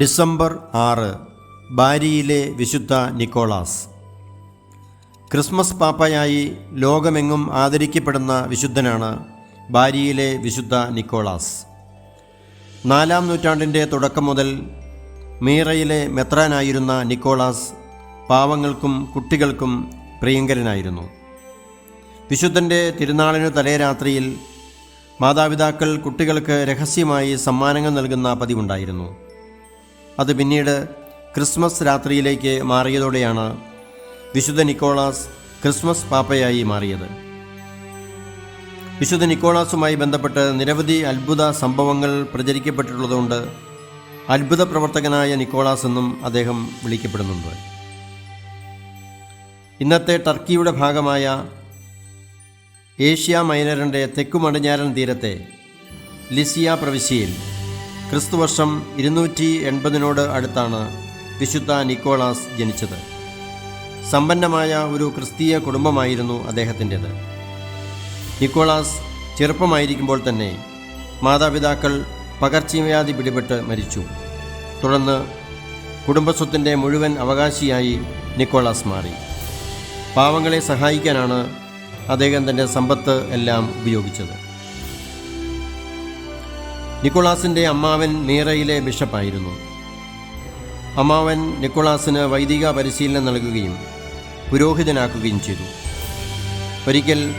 December ആറ് ബാരിയിലെ വിശുദ്ധ Nicholas. Christmas പാപ്പയായി ലോകമെങ്ങും ആദരിക്കപ്പെടുന്ന വിശുദ്ധനാണ് ബാരിയിലെ വിശുദ്ധ നിക്കോളാസ്. നാലാം നൂറ്റാണ്ടിന്റെ തുടക്കം മുതൽ മീറയിലെ മെത്രാനായിരുന്ന നിക്കോളാസ് പാവങ്ങൾക്കും കുട്ടികൾക്കും പ്രിയങ്കരനായിരുന്നു. വിശുദ്ധന്റെ തിരുനാളിനു തലേരാത്രിയിൽ മാതാപിതാക്കൾ കുട്ടികൾക്ക് രഹസ്യമായി സമ്മാനങ്ങൾ നൽകുന്ന പതിവുണ്ടായിരുന്നു. അത് പിന്നീട് ക്രിസ്മസ് രാത്രിയിലേക്ക് മാറിയതോടെയാണ് വിശുദ്ധ നിക്കോളാസ് ക്രിസ്മസ് പാപ്പയായി മാറിയത്. വിശുദ്ധ നിക്കോളാസുമായി ബന്ധപ്പെട്ട് നിരവധി അത്ഭുത സംഭവങ്ങൾ പ്രചരിക്കപ്പെട്ടിട്ടുള്ളതുകൊണ്ട് അത്ഭുത പ്രവർത്തകനായ നിക്കോളാസ് എന്നും അദ്ദേഹം വിളിക്കപ്പെടുന്നുണ്ട്. ഇന്നത്തെ ടർക്കിയുടെ ഭാഗമായ ഏഷ്യ മൈനറിന്റെ തെക്കുമടിഞ്ഞാറൻ തീരത്തെ ലിസിയ പ്രവിശ്യയിൽ ക്രിസ്തുവർഷം ഇരുന്നൂറ്റി എൺപതിനോട് അടുത്താണ് വിശുദ്ധ നിക്കോളാസ് ജനിച്ചത്. സമ്പന്നമായ ഒരു ക്രിസ്തീയ കുടുംബമായിരുന്നു അദ്ദേഹത്തിന്റെത്. നിക്കോളാസ് ചെറുപ്പമായിരിക്കുമ്പോൾ തന്നെ മാതാപിതാക്കൾ പകർച്ചവ്യാധി പിടിപെട്ട് മരിച്ചു. തുടർന്ന് കുടുംബസ്വത്തിന്റെ മുഴുവൻ അവകാശിയായി നിക്കോളാസ് മാറി. പാവങ്ങളെ സഹായിക്കാനാണ് അദ്ദേഹം തന്റെ സമ്പത്ത് എല്ലാം ഉപയോഗിച്ചത്. നിക്കോളാസിന്റെ അമ്മാവൻ മീറയിലെ ബിഷപ്പായിരുന്നു. അമ്മാവൻ നിക്കോളാസിന് വൈദിക പരിശീലനം നൽകുകയും പുരോഹിതനാക്കുകയും ചെയ്തു. ഒരിക്കൽ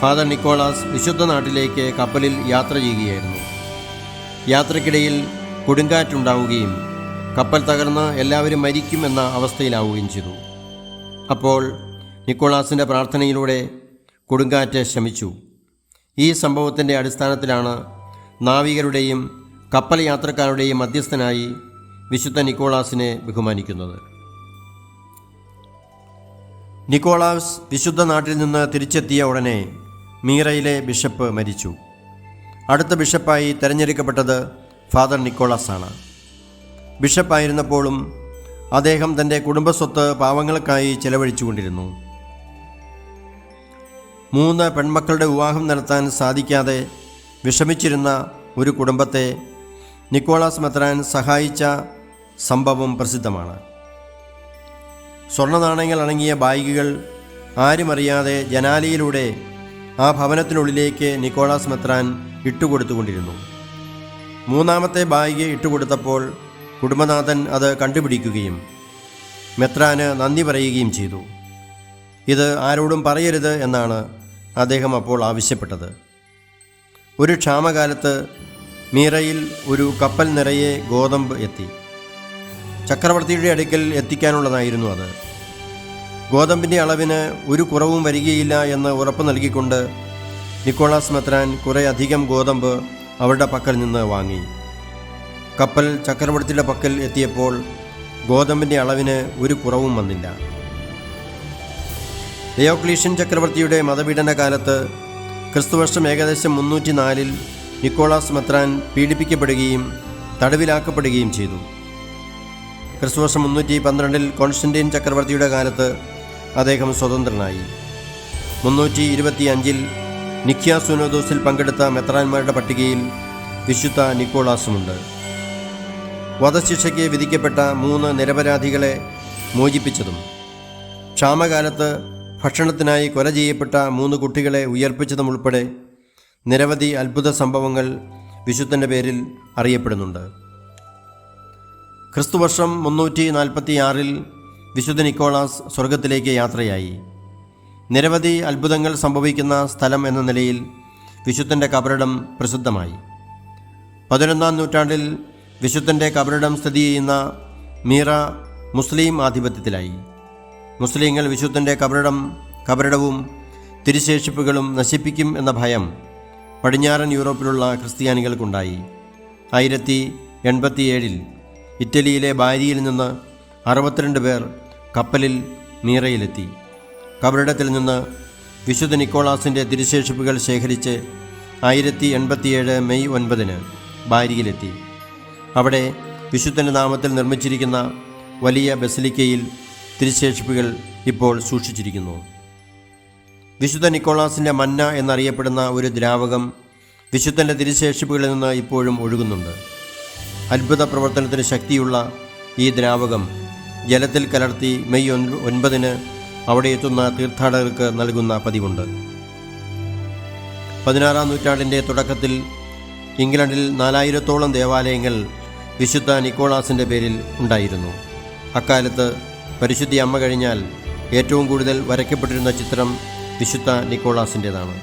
ഫാദർ നിക്കോളാസ് വിശുദ്ധ നാട്ടിലേക്ക് കപ്പലിൽ യാത്ര ചെയ്യുകയായിരുന്നു. യാത്രക്കിടയിൽ കൊടുങ്കാറ്റുണ്ടാവുകയും കപ്പൽ തകർന്ന് എല്ലാവരും മരിക്കുമെന്ന അവസ്ഥയിലാവുകയും ചെയ്തു. അപ്പോൾ നിക്കോളാസിന്റെ പ്രാർത്ഥനയിലൂടെ കൊടുങ്കാറ്റ് ശമിച്ചു. ഈ സംഭവത്തിന്റെ അടിസ്ഥാനത്തിലാണ് നാവികരുടെയും കപ്പൽ യാത്രക്കാരുടെയും മധ്യസ്ഥനായി വിശുദ്ധ നിക്കോളാസിനെ ബഹുമാനിക്കുന്നത്. നിക്കോളാസ് വിശുദ്ധ നാട്ടിൽ നിന്ന് തിരിച്ചെത്തിയ ഉടനെ മീറയിലെ ബിഷപ്പ് മരിച്ചു. അടുത്ത ബിഷപ്പായി തിരഞ്ഞെടുക്കപ്പെട്ടത് ഫാദർ നിക്കോളാസ് ആണ് ബിഷപ്പായിരുന്നപ്പോഴും അദ്ദേഹം തന്റെ കുടുംബസ്വത്ത് പാവങ്ങൾക്കായി ചെലവഴിച്ചുകൊണ്ടിരുന്നു. മൂന്ന് പെൺമക്കളുടെ വിവാഹം നടത്താൻ സാധിക്കാതെ വിഷമിച്ചിരുന്ന ഒരു കുടുംബത്തെ നിക്കോളാസ് മെത്രാൻ സഹായിച്ച സംഭവം പ്രസിദ്ധമാണ്. സ്വർണ നാണയങ്ങൾ അടങ്ങിയ ബാഗുകൾ ആരുമറിയാതെ ജനാലിയിലൂടെ ആ ഭവനത്തിനുള്ളിലേക്ക് നിക്കോളാസ് മെത്രാൻ ഇട്ടുകൊടുത്തുകൊണ്ടിരുന്നു. മൂന്നാമത്തെ ബാഗ് ഇട്ടുകൊടുത്തപ്പോൾ കുടുംബനാഥൻ അത് കണ്ടുപിടിക്കുകയും മെത്രാന് നന്ദി പറയുകയും ചെയ്തു. ഇത് ആരോടും പറയരുത് എന്നാണ് അദ്ദേഹം അപ്പോൾ ആവശ്യപ്പെട്ടത്. ഒരു ക്ഷാമകാലത്ത് മീറയിൽ ഒരു കപ്പൽ നിറയെ ഗോതമ്പ് എത്തി. ചക്രവർത്തിയുടെ അടുക്കൽ എത്തിക്കാനുള്ളതായിരുന്നു അത്. ഗോതമ്പിന്റെ അളവിന് ഒരു കുറവും വരികയില്ല എന്ന് ഉറപ്പ് നൽകിക്കൊണ്ട് നിക്കോളാസ് മെത്രാൻ കുറേ അധികം ഗോതമ്പ് അവരുടെ പക്കൽ നിന്ന് വാങ്ങി. കപ്പൽ ചക്രവർത്തിയുടെ പക്കൽ എത്തിയപ്പോൾ ഗോതമ്പിന്റെ അളവിന് ഒരു കുറവും വന്നില്ല. ഡയോക്ലീഷ്യൻ ചക്രവർത്തിയുടെ മതപീഡന കാലത്ത് ക്രിസ്തുവർഷം ഏകദേശം മുന്നൂറ്റി നാലിൽ നിക്കോളാസ് മെത്രാൻ പീഡിപ്പിക്കപ്പെടുകയും തടവിലാക്കപ്പെടുകയും ചെയ്തു. ക്രിസ്തുവർഷം മുന്നൂറ്റി പന്ത്രണ്ടിൽ കോൺസ്റ്റന്റീൻ ചക്രവർത്തിയുടെ കാലത്ത് അദ്ദേഹം സ്വതന്ത്രനായി. മുന്നൂറ്റി ഇരുപത്തി അഞ്ചിൽ നിഖ്യ സുനോദോസിൽ പങ്കെടുത്ത മെത്രാന്മാരുടെ പട്ടികയിൽ വിശുദ്ധ നിക്കോളാസുമുണ്ട്. വധശിക്ഷയ്ക്ക് വിധിക്കപ്പെട്ട മൂന്ന് നിരപരാധികളെ മോചിപ്പിച്ചതും. ക്ഷാമകാലത്ത് ഭക്ഷണത്തിനായി കൊല ചെയ്യപ്പെട്ട മൂന്ന് കുട്ടികളെ ഉയർപ്പിച്ചതുമുൾപ്പെടെ നിരവധി അത്ഭുത സംഭവങ്ങൾ വിശുദ്ധന്റെ പേരിൽ അറിയപ്പെടുന്നുണ്ട്. ക്രിസ്തുവർഷം മുന്നൂറ്റി നാൽപ്പത്തിയാറിൽ വിശുദ്ധ നിക്കോളാസ് സ്വർഗത്തിലേക്ക് യാത്രയായി. നിരവധി അത്ഭുതങ്ങൾ സംഭവിക്കുന്ന സ്ഥലം എന്ന നിലയിൽ വിശുദ്ധന്റെ കബറിടം പ്രസിദ്ധമായി. പതിനൊന്നാം നൂറ്റാണ്ടിൽ വിശുദ്ധന്റെ കബറിടം സ്ഥിതി ചെയ്യുന്ന മീറ മുസ്ലിം ആധിപത്യത്തിലായി. മുസ്ലിങ്ങൾ വിശുദ്ധന്റെ കബറിടം കബറിടവും തിരുശേഷിപ്പുകളും നശിപ്പിക്കും എന്ന ഭയം പടിഞ്ഞാറൻ യൂറോപ്പിലുള്ള ക്രിസ്ത്യാനികൾക്കുണ്ടായി. ആയിരത്തി എൺപത്തിയേഴിൽ ഇറ്റലിയിലെ ബാരിയിൽ നിന്ന് അറുപത്തിരണ്ട് പേർ കപ്പലിൽ മീറയിലെത്തി കബറിടത്തിൽ നിന്ന് വിശുദ്ധ നിക്കോളാസിന്റെ തിരുശേഷിപ്പുകൾ ശേഖരിച്ച് ആയിരത്തി എൺപത്തിയേഴ് മെയ് ഒൻപതിന് ബാരിയിലെത്തി. അവിടെ വിശുദ്ധന്റെ നാമത്തിൽ നിർമ്മിച്ചിരിക്കുന്ന വലിയ ബസിലിക്കയിൽ തിരുശേഷിപ്പുകൾ ഇപ്പോൾ സൂക്ഷിച്ചിരിക്കുന്നു. വിശുദ്ധ നിക്കോളാസിന്റെ മന്ന എന്നറിയപ്പെടുന്ന ഒരു ദ്രാവകം വിശുദ്ധന്റെ തിരുശേഷിപ്പുകളിൽ നിന്ന് ഇപ്പോഴും ഒഴുകുന്നുണ്ട്. അത്ഭുത പ്രവർത്തനത്തിന് ശക്തിയുള്ള ഈ ദ്രാവകം ജലത്തിൽ കലർത്തി മെയ് ഒൻപ- ഒൻപതിന് അവിടെ എത്തുന്ന തീർത്ഥാടകർക്ക് നൽകുന്ന പതിവുണ്ട്. പതിനാറാം നൂറ്റാണ്ടിന്റെ തുടക്കത്തിൽ ഇംഗ്ലണ്ടിൽ നാലായിരത്തോളം ദേവാലയങ്ങൾ വിശുദ്ധ നിക്കോളാസിന്റെ പേരിൽ ഉണ്ടായിരുന്നു. അക്കാലത്ത് പരിശുദ്ധി അമ്മ കഴിഞ്ഞാൽ ഏറ്റവും കൂടുതൽ വരയ്ക്കപ്പെട്ടിരുന്ന ചിത്രം വിശുദ്ധ നിക്കോളാസിന്റേതാണ്